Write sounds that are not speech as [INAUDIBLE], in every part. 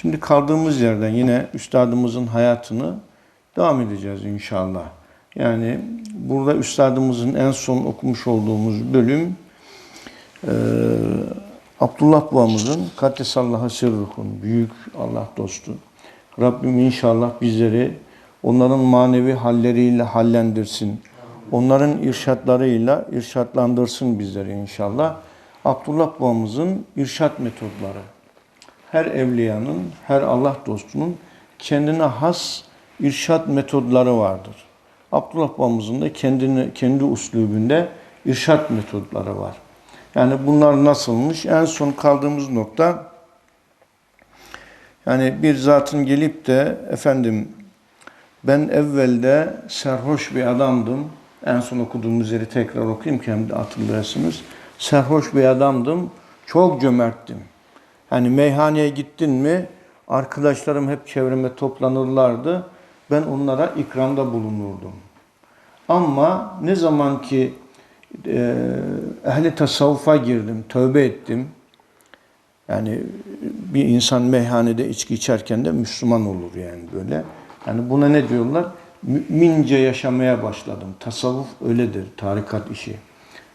Şimdi kaldığımız yerden yine üstadımızın hayatını devam edeceğiz inşallah. Yani burada üstadımızın en son okumuş olduğumuz bölüm eee Abdullah babamızın Kaddesallahu sirruhun büyük Allah dostu. Rabbim inşallah bizleri onların manevi halleriyle hallendirsin. Onların irşatlarıyla irşatlandırsın bizleri inşallah. Abdullah babamızın irşat metotları. Her evliyanın, her Allah dostunun kendine has irşat metodları vardır. Abdullah babamızın da kendini, kendi uslubünde irşat metodları var. Yani bunlar nasılmış? En son kaldığımız nokta yani bir zatın gelip de efendim ben evvelde serhoş bir adamdım. En son okuduğumuz yeri tekrar okuyayım ki hem de hatırlayasınız. Serhoş bir adamdım. Çok cömerttim. Hani meyhaneye gittin mi arkadaşlarım hep çevreme toplanırlardı. Ben onlara ikramda bulunurdum. Ama ne zaman ki e, ehli tasavvufa girdim, tövbe ettim. Yani bir insan meyhanede içki içerken de Müslüman olur yani böyle. Yani buna ne diyorlar? Mümince yaşamaya başladım. Tasavvuf öyledir, tarikat işi.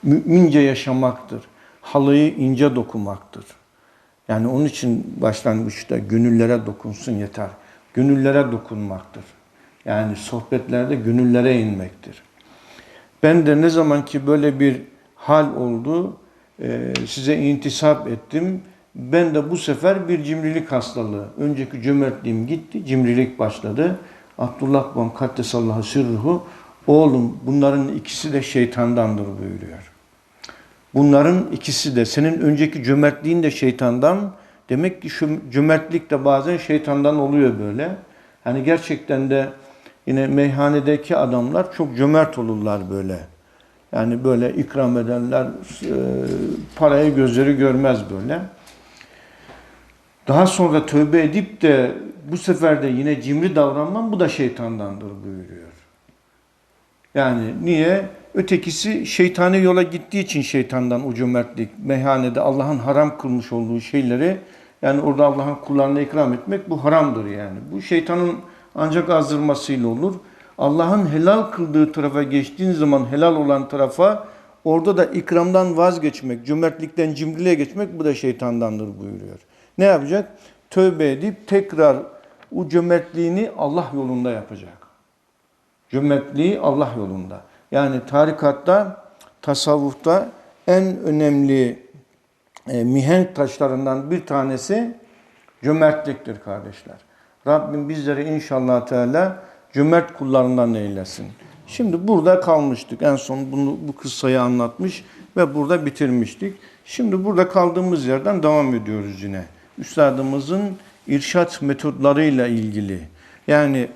Mümince yaşamaktır. Halıyı ince dokumaktır. Yani onun için başlangıçta gönüllere dokunsun yeter. Gönüllere dokunmaktır. Yani sohbetlerde gönüllere inmektir. Ben de ne zaman ki böyle bir hal oldu, e, size intisap ettim. Ben de bu sefer bir cimrilik hastalığı. Önceki cömertliğim gitti, cimrilik başladı. Abdullah babam Kaddesallahu sirruhu, oğlum bunların ikisi de şeytandandır buyuruyor. Bunların ikisi de, senin önceki cömertliğin de şeytandan, demek ki şu cömertlik de bazen şeytandan oluyor böyle. Hani gerçekten de Yine meyhanedeki adamlar çok cömert olurlar böyle. Yani böyle ikram edenler e, parayı gözleri görmez böyle. Daha sonra tövbe edip de bu sefer de yine cimri davranmam bu da şeytandandır buyuruyor. Yani niye? Ötekisi şeytani yola gittiği için şeytandan o cömertlik. Meyhanede Allah'ın haram kılmış olduğu şeyleri yani orada Allah'ın kullarına ikram etmek bu haramdır yani. Bu şeytanın ancak azdırmasıyla olur. Allah'ın helal kıldığı tarafa geçtiğin zaman helal olan tarafa orada da ikramdan vazgeçmek, cömertlikten cimriliğe geçmek bu da şeytandandır buyuruyor. Ne yapacak? Tövbe edip tekrar o cömertliğini Allah yolunda yapacak. Cömertliği Allah yolunda. Yani tarikatta, tasavvufta en önemli e, mihenk taşlarından bir tanesi cömertliktir kardeşler. Rabbim bizleri inşallah Teala cömert kullarından eylesin. Şimdi burada kalmıştık. En son bunu bu kıssayı anlatmış ve burada bitirmiştik. Şimdi burada kaldığımız yerden devam ediyoruz yine. Üstadımızın irşat metotlarıyla ilgili. Yani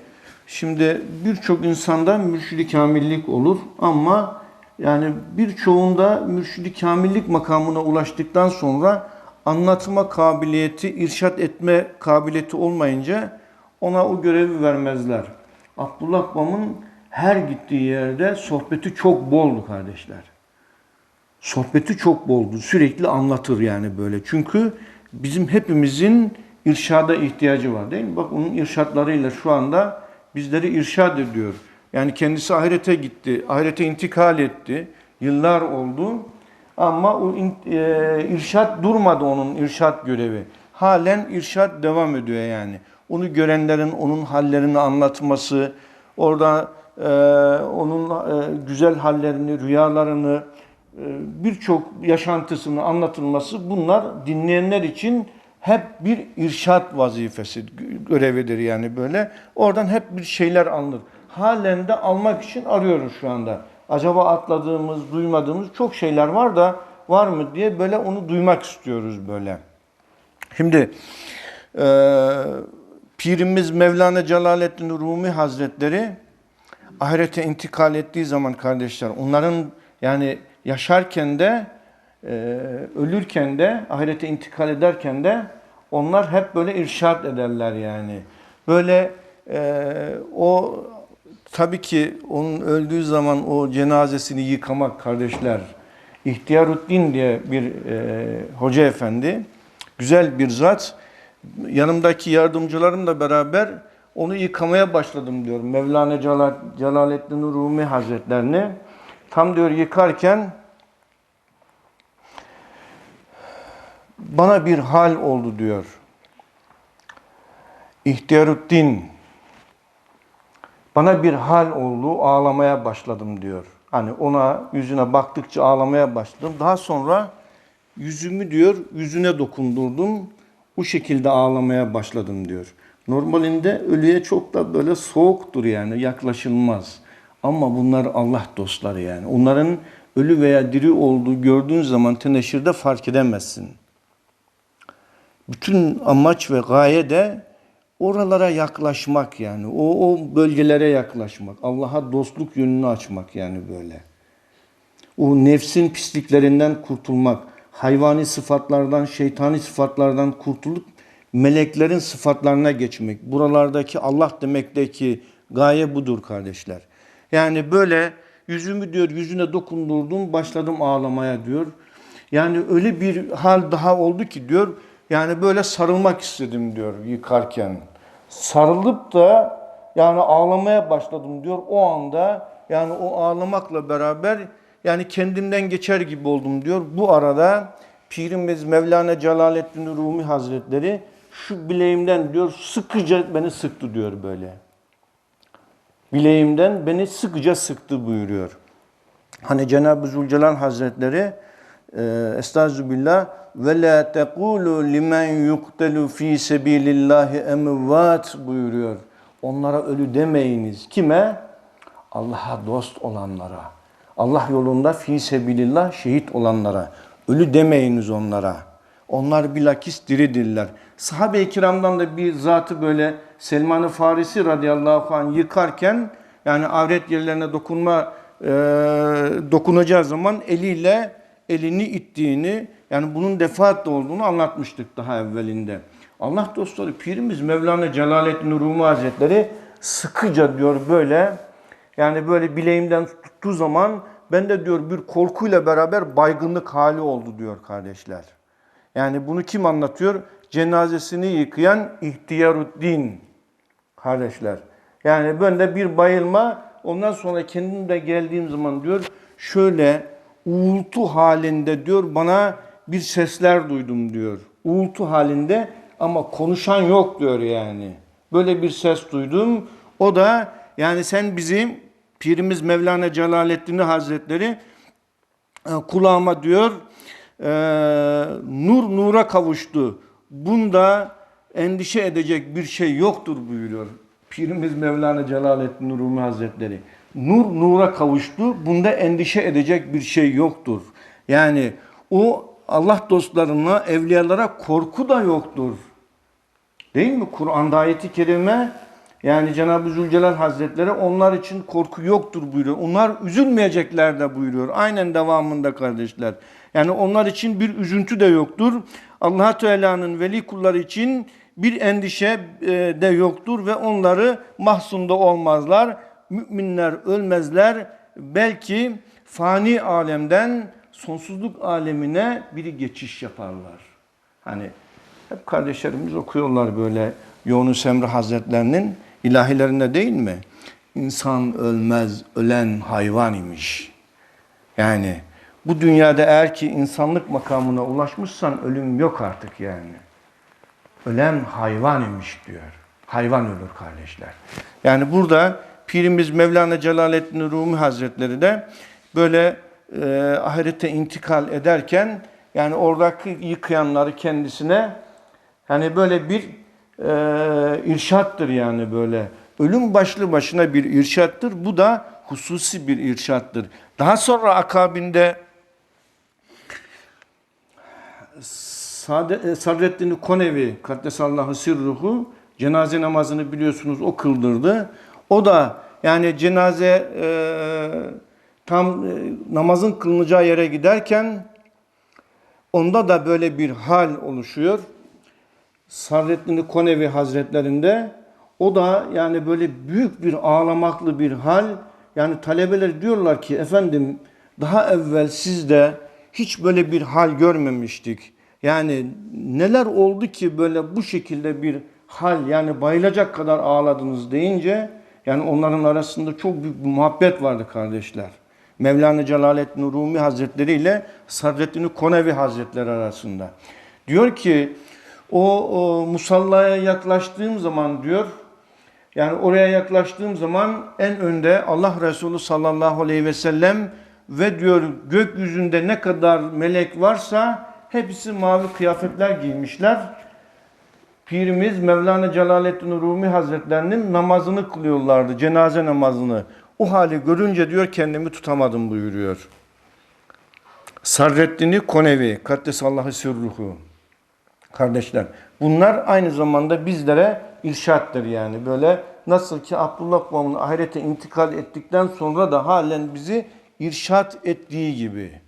şimdi birçok insanda mürşidi kamillik olur ama yani birçoğunda mürşidi kamillik makamına ulaştıktan sonra anlatma kabiliyeti, irşat etme kabiliyeti olmayınca ona o görevi vermezler. Abdullah Baba'nın her gittiği yerde sohbeti çok boldu kardeşler. Sohbeti çok boldu. Sürekli anlatır yani böyle. Çünkü bizim hepimizin irşada ihtiyacı var değil mi? Bak onun irşatlarıyla şu anda bizleri irşad ediyor. Yani kendisi ahirete gitti, ahirete intikal etti. Yıllar oldu. Ama o e, irşat durmadı onun irşat görevi. Halen irşat devam ediyor yani. Onu görenlerin onun hallerini anlatması, orada e, onun e, güzel hallerini, rüyalarını, e, birçok yaşantısını anlatılması bunlar dinleyenler için hep bir irşat vazifesi, görevidir yani böyle. Oradan hep bir şeyler alınır. Halen de almak için arıyoruz şu anda. Acaba atladığımız, duymadığımız çok şeyler var da var mı diye böyle onu duymak istiyoruz böyle. Şimdi e, Pirimiz Mevlana Celaleddin Rumi Hazretleri ahirete intikal ettiği zaman kardeşler onların yani yaşarken de e, ölürken de ahirete intikal ederken de onlar hep böyle irşat ederler yani. Böyle e, o tabii ki onun öldüğü zaman o cenazesini yıkamak kardeşler. İhtiyaruddin diye bir e, hoca efendi, güzel bir zat yanımdaki yardımcılarımla beraber onu yıkamaya başladım diyor. Mevlana Celal, Celaleddin Rumi Hazretlerini. Tam diyor yıkarken bana bir hal oldu diyor. İhtiyaruddin bana bir hal oldu ağlamaya başladım diyor. Hani ona yüzüne baktıkça ağlamaya başladım. Daha sonra yüzümü diyor yüzüne dokundurdum. Bu şekilde ağlamaya başladım diyor. Normalinde ölüye çok da böyle soğuktur yani yaklaşılmaz. Ama bunlar Allah dostları yani. Onların ölü veya diri olduğu gördüğün zaman teneşirde fark edemezsin. Bütün amaç ve gaye de oralara yaklaşmak yani. O, o bölgelere yaklaşmak. Allah'a dostluk yönünü açmak yani böyle. O nefsin pisliklerinden kurtulmak. Hayvani sıfatlardan, şeytani sıfatlardan kurtulup meleklerin sıfatlarına geçmek. Buralardaki Allah demekteki gaye budur kardeşler. Yani böyle yüzümü diyor yüzüne dokundurdum başladım ağlamaya diyor. Yani öyle bir hal daha oldu ki diyor yani böyle sarılmak istedim diyor yıkarken. Sarılıp da yani ağlamaya başladım diyor. O anda yani o ağlamakla beraber yani kendimden geçer gibi oldum diyor. Bu arada Pirimiz Mevlana Celaleddin Rumi Hazretleri şu bileğimden diyor sıkıca beni sıktı diyor böyle. Bileğimden beni sıkıca sıktı buyuruyor. Hani Cenab-ı Zülcelal Hazretleri Estağfirullah ve la tekulu limen yuqtalu fi sabilillahi emvat buyuruyor. Onlara ölü demeyiniz. Kime? Allah'a dost olanlara. Allah yolunda fi sebilillah şehit olanlara. Ölü demeyiniz onlara. Onlar bilakis diridirler. Sahabe-i kiramdan da bir zatı böyle Selman-ı Farisi radıyallahu anh yıkarken yani avret yerlerine dokunma e, dokunacağı zaman eliyle elini ittiğini yani bunun defaatle olduğunu anlatmıştık daha evvelinde. Allah dostları pirimiz Mevlana Celaleddin Rumi Hazretleri sıkıca diyor böyle yani böyle bileğimden tuttuğu zaman ben de diyor bir korkuyla beraber baygınlık hali oldu diyor kardeşler. Yani bunu kim anlatıyor? Cenazesini yıkayan İhtiyaruddin kardeşler. Yani ben de bir bayılma ondan sonra kendim de geldiğim zaman diyor şöyle uğultu halinde diyor bana bir sesler duydum diyor. Uğultu halinde ama konuşan yok diyor yani. Böyle bir ses duydum. O da yani sen bizim Pirimiz Mevlana Celaleddin Hazretleri e, kulağıma diyor e, nur nura kavuştu. Bunda endişe edecek bir şey yoktur buyuruyor. Pirimiz Mevlana Celaleddin Rumi Hazretleri. Nur nura kavuştu. Bunda endişe edecek bir şey yoktur. Yani o Allah dostlarına, evliyalara korku da yoktur. Değil mi? Kur'an'da ayeti kerime yani Cenab-ı Zülcelal Hazretleri onlar için korku yoktur buyuruyor. Onlar üzülmeyecekler de buyuruyor. Aynen devamında kardeşler. Yani onlar için bir üzüntü de yoktur. allah Teala'nın veli kulları için bir endişe e, de yoktur ve onları mahzunda olmazlar. Müminler ölmezler. Belki fani alemden sonsuzluk alemine biri geçiş yaparlar. Hani hep kardeşlerimiz okuyorlar böyle Yunus Emre Hazretlerinin ilahilerinde değil mi? İnsan ölmez, ölen hayvan imiş. Yani bu dünyada eğer ki insanlık makamına ulaşmışsan ölüm yok artık yani. Ölen hayvan imiş diyor. Hayvan ölür kardeşler. Yani burada Pirimiz Mevlana Celaleddin Rumi Hazretleri de böyle e, ahirete intikal ederken yani oradaki yıkayanları kendisine hani böyle bir e, irşattır yani böyle. Ölüm başlı başına bir irşattır. Bu da hususi bir irşattır. Daha sonra akabinde Sade, e, Sadreddin Konevi Kaddesallahu sirruhu cenaze namazını biliyorsunuz o kıldırdı. O da yani cenaze e, tam e, namazın kılınacağı yere giderken onda da böyle bir hal oluşuyor. Sadreddin Konevi Hazretlerinde o da yani böyle büyük bir ağlamaklı bir hal. Yani talebeler diyorlar ki efendim daha evvel sizde hiç böyle bir hal görmemiştik. Yani neler oldu ki böyle bu şekilde bir hal yani bayılacak kadar ağladınız deyince yani onların arasında çok büyük bir muhabbet vardı kardeşler. Mevlana Celaleddin Rumi Hazretleri ile Sadreddin Konevi Hazretleri arasında. Diyor ki o, o musallaya yaklaştığım zaman diyor yani oraya yaklaştığım zaman en önde Allah Resulü sallallahu aleyhi ve sellem ve diyor gökyüzünde ne kadar melek varsa hepsi mavi kıyafetler giymişler. Pirimiz Mevlana Celaleddin Rumi Hazretlerinin namazını kılıyorlardı, cenaze namazını. O hali görünce diyor kendimi tutamadım buyuruyor. Sarreddini Konevi, Kaddesallahu sirruhu. Kardeşler, bunlar aynı zamanda bizlere irşattır yani. Böyle nasıl ki Abdullah babamın ahirete intikal ettikten sonra da halen bizi irşat ettiği gibi.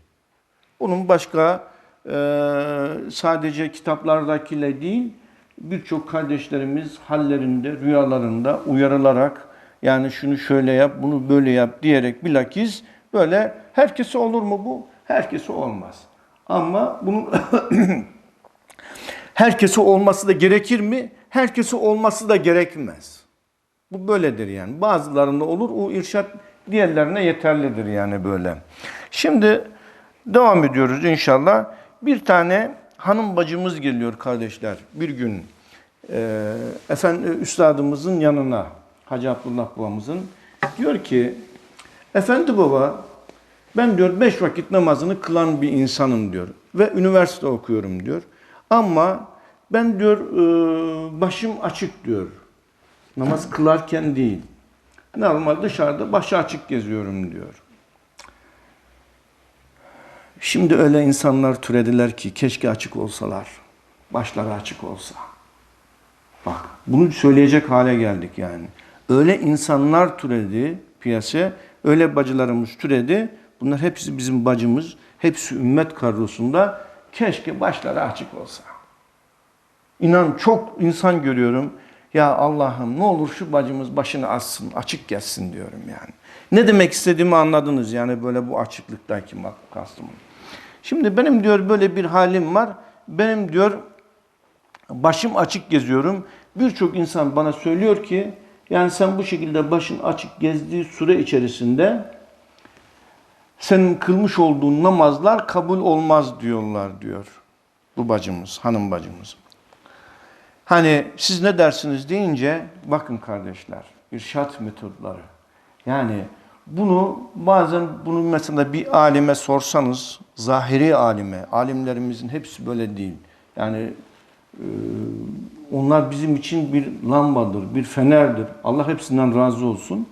Bunun başka sadece kitaplardakiyle değil, birçok kardeşlerimiz hallerinde, rüyalarında uyarılarak yani şunu şöyle yap, bunu böyle yap diyerek bilakis böyle herkese olur mu bu? Herkese olmaz. Ama bunun [COUGHS] herkese olması da gerekir mi? Herkese olması da gerekmez. Bu böyledir yani. Bazılarında olur o irşat diğerlerine yeterlidir yani böyle. Şimdi devam ediyoruz inşallah. Bir tane hanım bacımız geliyor kardeşler. Bir gün e, efendi üstadımızın yanına Hacı Abdullah babamızın diyor ki efendi baba ben diyor beş vakit namazını kılan bir insanım diyor ve üniversite okuyorum diyor. Ama ben diyor e, başım açık diyor. Namaz kılarken değil. Normal dışarıda başı açık geziyorum diyor. Şimdi öyle insanlar türediler ki keşke açık olsalar. Başları açık olsa. Bak bunu söyleyecek hale geldik yani. Öyle insanlar türedi piyasaya, öyle bacılarımız türedi. Bunlar hepsi bizim bacımız, hepsi ümmet kadrosunda. Keşke başları açık olsa. İnan çok insan görüyorum. Ya Allah'ım ne olur şu bacımız başını açsın, açık gelsin diyorum yani. Ne demek istediğimi anladınız yani böyle bu açıklıktaki kastımın. Şimdi benim diyor böyle bir halim var. Benim diyor başım açık geziyorum. Birçok insan bana söylüyor ki yani sen bu şekilde başın açık gezdiği süre içerisinde senin kılmış olduğun namazlar kabul olmaz diyorlar diyor. Bu bacımız, hanım bacımız. Hani siz ne dersiniz deyince bakın kardeşler irşat metodları. Yani bunu bazen bunu mesela bir alime sorsanız zahiri alime, alimlerimizin hepsi böyle değil. Yani e, onlar bizim için bir lambadır, bir fenerdir. Allah hepsinden razı olsun.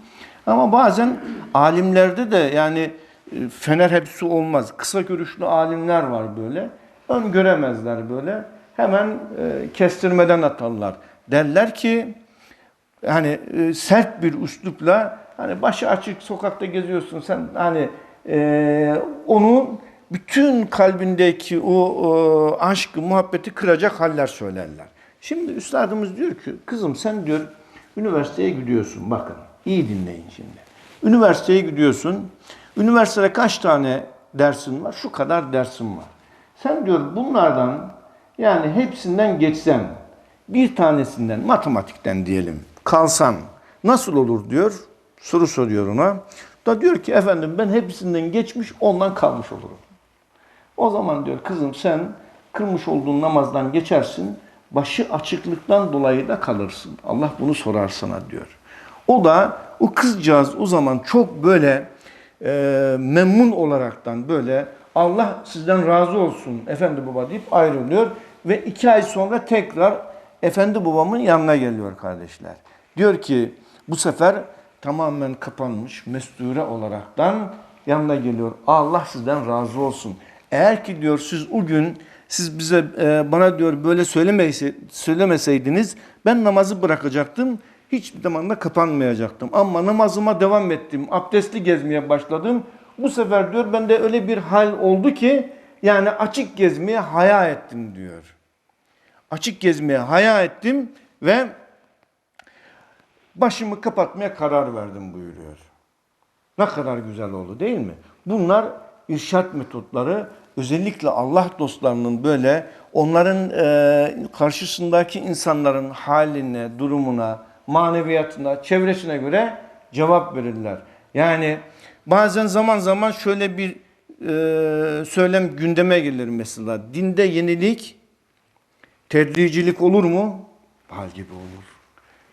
Ama bazen alimlerde de yani e, fener hepsi olmaz. Kısa görüşlü alimler var böyle. Ön göremezler böyle. Hemen e, kestirmeden atarlar. Derler ki hani sert bir üslupla hani başı açık sokakta geziyorsun sen hani e, onun bütün kalbindeki o, o aşkı, muhabbeti kıracak haller söylerler. Şimdi üstadımız diyor ki kızım sen diyor üniversiteye gidiyorsun bakın iyi dinleyin şimdi. Üniversiteye gidiyorsun. Üniversitede kaç tane dersin var? Şu kadar dersin var. Sen diyor bunlardan yani hepsinden geçsen bir tanesinden matematikten diyelim kalsan nasıl olur diyor. Soru soruyor ona. Da diyor ki efendim ben hepsinden geçmiş ondan kalmış olurum. O zaman diyor kızım sen kırmış olduğun namazdan geçersin. Başı açıklıktan dolayı da kalırsın. Allah bunu sorar sana diyor. O da o kızcağız o zaman çok böyle e, memnun olaraktan böyle Allah sizden razı olsun efendi baba deyip ayrılıyor. Ve iki ay sonra tekrar efendi babamın yanına geliyor kardeşler. Diyor ki bu sefer tamamen kapanmış mesture olaraktan yanına geliyor. Allah sizden razı olsun. Eğer ki diyor siz o gün siz bize e, bana diyor böyle söylemeseydiniz ben namazı bırakacaktım. Hiçbir zaman da kapanmayacaktım. Ama namazıma devam ettim. Abdestli gezmeye başladım. Bu sefer diyor bende öyle bir hal oldu ki yani açık gezmeye haya ettim diyor. Açık gezmeye haya ettim ve başımı kapatmaya karar verdim buyuruyor. Ne kadar güzel oldu değil mi? Bunlar irşat metotları özellikle Allah dostlarının böyle onların e, karşısındaki insanların haline, durumuna, maneviyatına, çevresine göre cevap verirler. Yani bazen zaman zaman şöyle bir e, söylem gündeme gelir mesela. Dinde yenilik tedricilik olur mu? Bal gibi olur.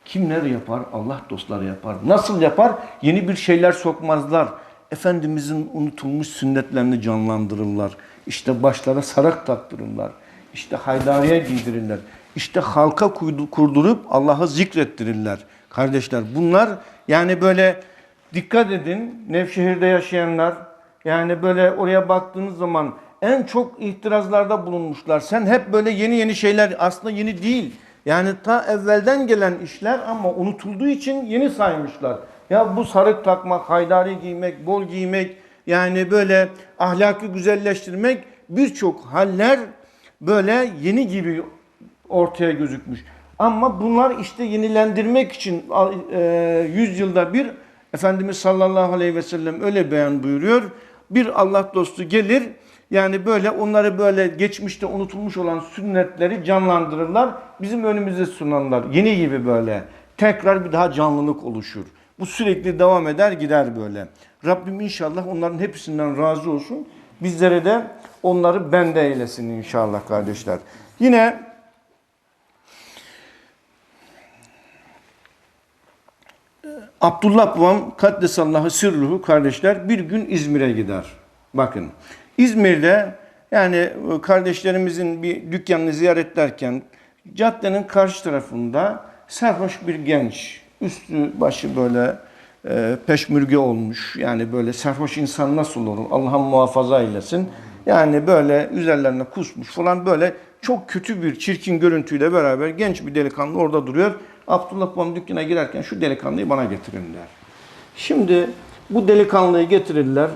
Kimler yapar? Allah dostları yapar. Nasıl yapar? Yeni bir şeyler sokmazlar. Efendimizin unutulmuş sünnetlerini canlandırırlar. İşte başlara sarak taktırırlar. İşte haydariye giydirirler. İşte halka kurdurup Allah'ı zikrettirirler. Kardeşler bunlar yani böyle dikkat edin Nevşehir'de yaşayanlar yani böyle oraya baktığınız zaman en çok itirazlarda bulunmuşlar. Sen hep böyle yeni yeni şeyler aslında yeni değil. Yani ta evvelden gelen işler ama unutulduğu için yeni saymışlar. Ya bu sarık takmak, haydari giymek, bol giymek, yani böyle ahlakı güzelleştirmek birçok haller böyle yeni gibi ortaya gözükmüş. Ama bunlar işte yenilendirmek için e, 100 yılda bir Efendimiz sallallahu aleyhi ve sellem öyle beyan buyuruyor. Bir Allah dostu gelir yani böyle onları böyle geçmişte unutulmuş olan sünnetleri canlandırırlar. Bizim önümüze sunanlar yeni gibi böyle tekrar bir daha canlılık oluşur. Bu sürekli devam eder gider böyle. Rabbim inşallah onların hepsinden razı olsun. Bizlere de onları bende eylesin inşallah kardeşler. Yine Abdullah babam Kaddesallahu sırruhu kardeşler bir gün İzmir'e gider. Bakın İzmir'de yani kardeşlerimizin bir dükkanını ziyaret ederken caddenin karşı tarafında sarhoş bir genç üstü başı böyle e, peşmürge olmuş. Yani böyle sarhoş insan nasıl olur? Allah'ın muhafaza eylesin. Yani böyle üzerlerine kusmuş falan böyle çok kötü bir çirkin görüntüyle beraber genç bir delikanlı orada duruyor. Abdullah babam dükkana girerken şu delikanlıyı bana getirin der. Şimdi bu delikanlıyı getirirler.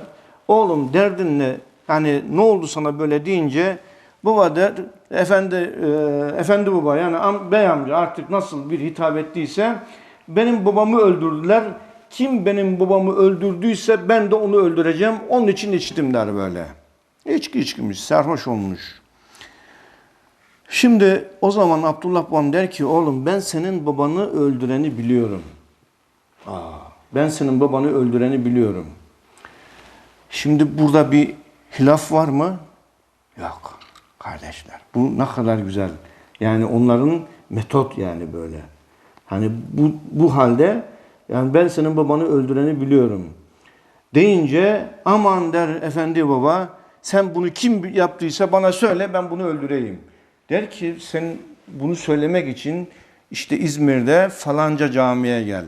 Oğlum derdin ne? Hani ne oldu sana böyle deyince baba der efendi e, efendi baba yani am, bey amca artık nasıl bir hitap ettiyse benim babamı öldürdüler. Kim benim babamı öldürdüyse ben de onu öldüreceğim. Onun için içtim der böyle. İçki içkimiş, sarhoş olmuş. Şimdi o zaman Abdullah babam der ki oğlum ben senin babanı öldüreni biliyorum. Aa, ben senin babanı öldüreni biliyorum. Şimdi burada bir hilaf var mı? Yok kardeşler. Bu ne kadar güzel. Yani onların metot yani böyle. Hani bu, bu halde yani ben senin babanı öldüreni biliyorum. Deyince aman der efendi baba sen bunu kim yaptıysa bana söyle ben bunu öldüreyim. Der ki sen bunu söylemek için işte İzmir'de falanca camiye gel.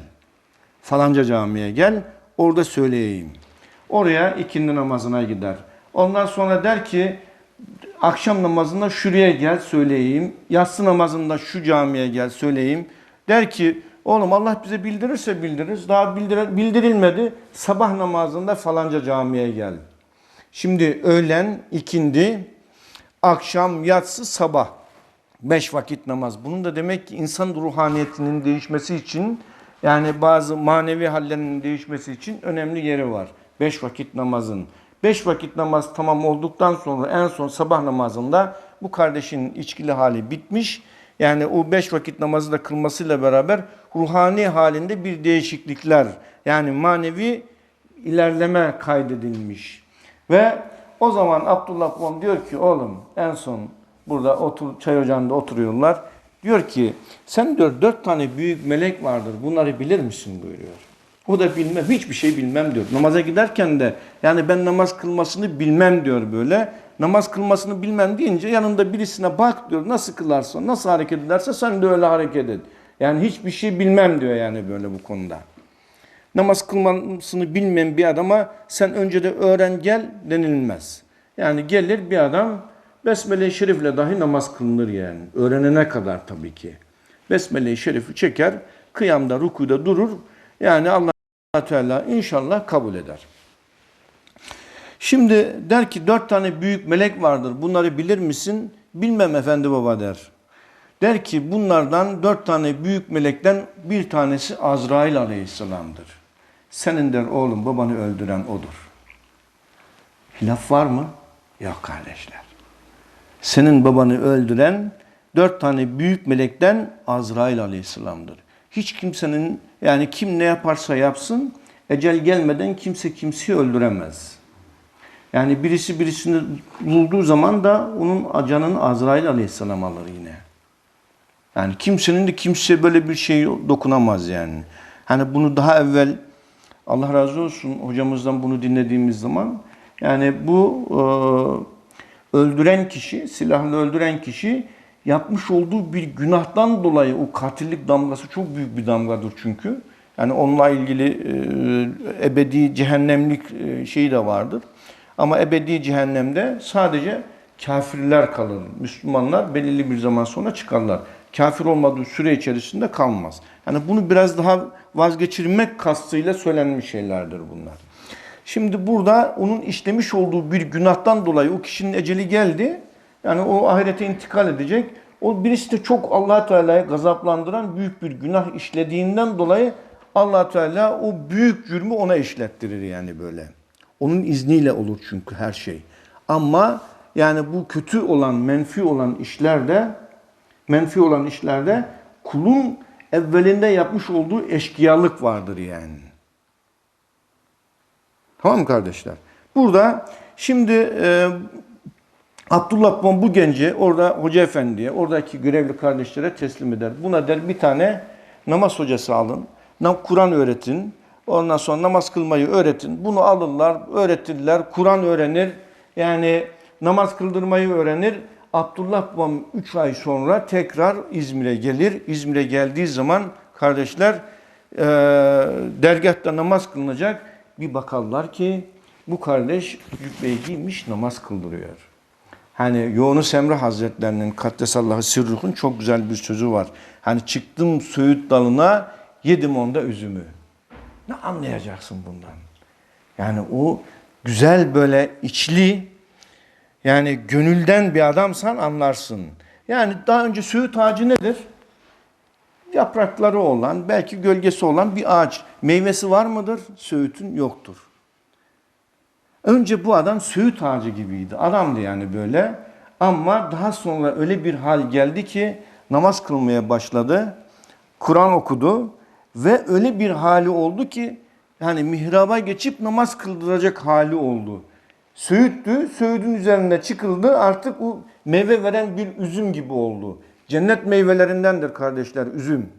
Falanca camiye gel orada söyleyeyim. Oraya ikindi namazına gider. Ondan sonra der ki akşam namazında şuraya gel söyleyeyim. Yatsı namazında şu camiye gel söyleyeyim. Der ki oğlum Allah bize bildirirse bildiririz. Daha bildir bildirilmedi. Sabah namazında falanca camiye gel. Şimdi öğlen, ikindi, akşam, yatsı, sabah. Beş vakit namaz. Bunun da demek ki insan ruhaniyetinin değişmesi için yani bazı manevi hallerinin değişmesi için önemli yeri var. Beş vakit namazın. Beş vakit namaz tamam olduktan sonra en son sabah namazında bu kardeşin içkili hali bitmiş. Yani o beş vakit namazı da kılmasıyla beraber ruhani halinde bir değişiklikler yani manevi ilerleme kaydedilmiş. Ve o zaman Abdullah babam diyor ki oğlum en son burada otur, çay ocağında oturuyorlar. Diyor ki sen diyor dört tane büyük melek vardır bunları bilir misin buyuruyor. O da bilmem hiçbir şey bilmem diyor. Namaza giderken de yani ben namaz kılmasını bilmem diyor böyle. Namaz kılmasını bilmem deyince yanında birisine bak diyor nasıl kılarsa nasıl hareket ederse sen de öyle hareket et. Yani hiçbir şey bilmem diyor yani böyle bu konuda. Namaz kılmasını bilmeyen bir adama sen önce de öğren gel denilmez. Yani gelir bir adam Besmele-i Şerif'le dahi namaz kılınır yani. Öğrenene kadar tabii ki. Besmele-i Şerif'i çeker, kıyamda, rükuda durur. Yani Allah Teala inşallah kabul eder. Şimdi der ki dört tane büyük melek vardır. Bunları bilir misin? Bilmem efendi baba der. Der ki bunlardan dört tane büyük melekten bir tanesi Azrail aleyhisselamdır. Senin der oğlum babanı öldüren odur. Hilaf var mı? Yok kardeşler. Senin babanı öldüren dört tane büyük melekten Azrail aleyhisselamdır. Hiç kimsenin yani kim ne yaparsa yapsın ecel gelmeden kimse kimseyi öldüremez. Yani birisi birisini bulduğu zaman da onun canını Azrail aleyhisselam alır yine. Yani kimsenin de kimse böyle bir şey dokunamaz yani. Hani bunu daha evvel Allah razı olsun hocamızdan bunu dinlediğimiz zaman yani bu e, öldüren kişi, silahla öldüren kişi yapmış olduğu bir günahtan dolayı o katillik damgası çok büyük bir damgadır çünkü. Yani onunla ilgili e, ebedi cehennemlik e, şeyi de vardır. Ama ebedi cehennemde sadece kafirler kalır. Müslümanlar belirli bir zaman sonra çıkarlar. Kafir olmadığı süre içerisinde kalmaz. Yani bunu biraz daha vazgeçirmek kastıyla söylenmiş şeylerdir bunlar. Şimdi burada onun işlemiş olduğu bir günahtan dolayı o kişinin eceli geldi. Yani o ahirete intikal edecek. O birisi de çok allah Teala'yı gazaplandıran büyük bir günah işlediğinden dolayı allah Teala o büyük cürmü ona işlettirir yani böyle. Onun izniyle olur çünkü her şey. Ama yani bu kötü olan, menfi olan işlerde, menfi olan işlerde kulun evvelinde yapmış olduğu eşkıyalık vardır yani. Tamam mı kardeşler? Burada şimdi e, Abdullah Bon bu genci orada hoca efendiye, oradaki görevli kardeşlere teslim eder. Buna der bir tane namaz hocası alın, Kur'an öğretin, ondan sonra namaz kılmayı öğretin. Bunu alırlar, öğretirler, Kur'an öğrenir. Yani namaz kıldırmayı öğrenir. Abdullah babam 3 ay sonra tekrar İzmir'e gelir. İzmir'e geldiği zaman kardeşler e, dergahta namaz kılınacak. Bir bakarlar ki bu kardeş cübbeyi giymiş namaz kıldırıyor. Hani Yunus Emre Hazretlerinin Kaddesallahu Sirruh'un çok güzel bir sözü var. Hani çıktım söğüt dalına yedim onda üzümü. Ne anlayacaksın bundan? Yani o güzel böyle içli yani gönülden bir adamsan anlarsın. Yani daha önce söğüt ağacı nedir? Yaprakları olan, belki gölgesi olan bir ağaç. Meyvesi var mıdır? Söğütün yoktur. Önce bu adam söğüt ağacı gibiydi. Adamdı yani böyle. Ama daha sonra öyle bir hal geldi ki namaz kılmaya başladı. Kur'an okudu ve öyle bir hali oldu ki yani mihraba geçip namaz kıldıracak hali oldu. Söğüttü, söğüdün üzerinde çıkıldı artık o meyve veren bir üzüm gibi oldu. Cennet meyvelerindendir kardeşler üzüm.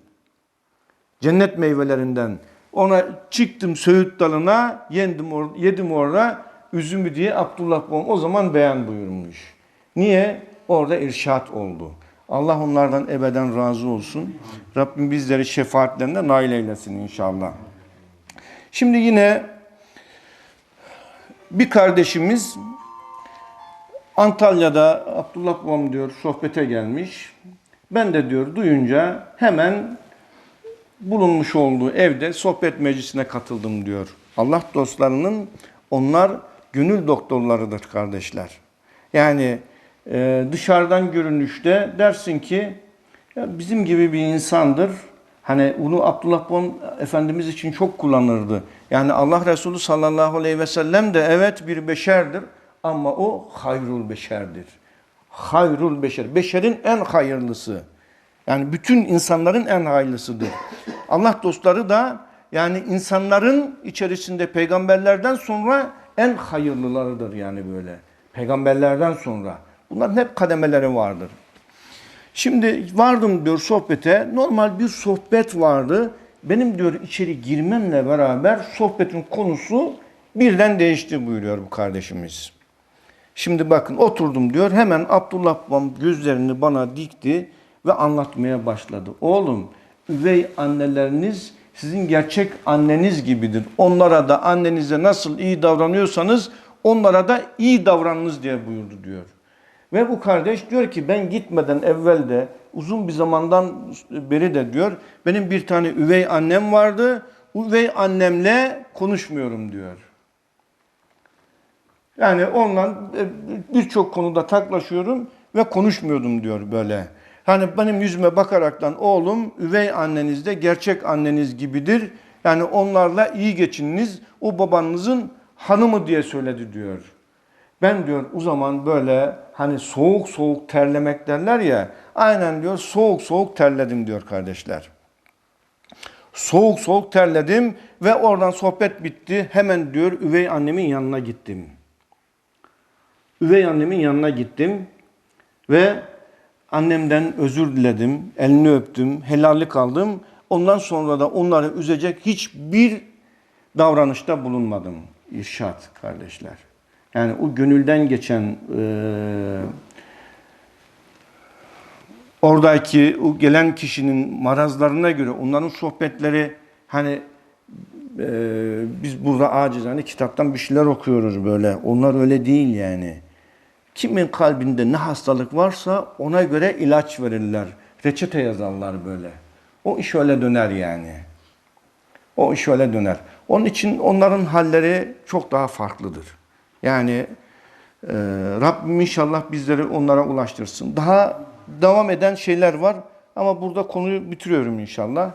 Cennet meyvelerinden. Ona çıktım söğüt dalına, yendim or yedim orada üzümü diye Abdullah Bom o zaman beyan buyurmuş. Niye? Orada irşat oldu. Allah onlardan ebeden razı olsun. Rabbim bizleri şefaatlerine nail eylesin inşallah. Şimdi yine bir kardeşimiz Antalya'da Abdullah babam diyor sohbete gelmiş. Ben de diyor duyunca hemen bulunmuş olduğu evde sohbet meclisine katıldım diyor. Allah dostlarının onlar gönül doktorlarıdır kardeşler. Yani e, dışarıdan görünüşte dersin ki ya bizim gibi bir insandır. Hani bunu Abdullah Bon Efendimiz için çok kullanırdı. Yani Allah Resulü sallallahu aleyhi ve sellem de evet bir beşerdir ama o hayrul beşerdir. Hayrul beşer. Beşerin en hayırlısı. Yani bütün insanların en hayırlısıdır. Allah dostları da yani insanların içerisinde peygamberlerden sonra en hayırlılarıdır yani böyle. Peygamberlerden sonra. Bunların hep kademeleri vardır. Şimdi vardım diyor sohbete. Normal bir sohbet vardı. Benim diyor içeri girmemle beraber sohbetin konusu birden değişti buyuruyor bu kardeşimiz. Şimdi bakın oturdum diyor. Hemen Abdullah babam gözlerini bana dikti ve anlatmaya başladı. Oğlum üvey anneleriniz sizin gerçek anneniz gibidir. Onlara da annenize nasıl iyi davranıyorsanız onlara da iyi davranınız diye buyurdu diyor. Ve bu kardeş diyor ki ben gitmeden evvel de uzun bir zamandan beri de diyor benim bir tane üvey annem vardı. Üvey annemle konuşmuyorum diyor. Yani onunla birçok konuda taklaşıyorum ve konuşmuyordum diyor böyle. Hani benim yüzüme bakaraktan oğlum üvey anneniz de gerçek anneniz gibidir. Yani onlarla iyi geçininiz. O babanızın hanımı diye söyledi diyor. Ben diyor o zaman böyle hani soğuk soğuk terlemek derler ya. Aynen diyor soğuk soğuk terledim diyor kardeşler. Soğuk soğuk terledim ve oradan sohbet bitti. Hemen diyor üvey annemin yanına gittim. Üvey annemin yanına gittim ve annemden özür diledim, elini öptüm, helallik aldım. Ondan sonra da onları üzecek hiçbir davranışta bulunmadım. İrşat kardeşler. Yani o gönülden geçen eee oradaki o gelen kişinin marazlarına göre onların sohbetleri hani e, biz burada acizane kitaptan bir şeyler okuyoruz böyle. Onlar öyle değil yani. Kimin kalbinde ne hastalık varsa ona göre ilaç verirler. Reçete yazarlar böyle. O iş öyle döner yani. O iş öyle döner. Onun için onların halleri çok daha farklıdır. Yani ee, Rabbim inşallah bizleri onlara ulaştırsın. Daha devam eden şeyler var ama burada konuyu bitiriyorum inşallah.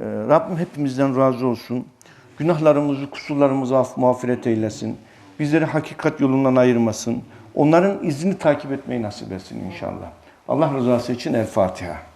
Ee, Rabbim hepimizden razı olsun. Günahlarımızı, kusurlarımızı af mağfiret eylesin. Bizleri hakikat yolundan ayırmasın. Onların izini takip etmeyi nasip etsin inşallah. Allah rızası için El Fatiha.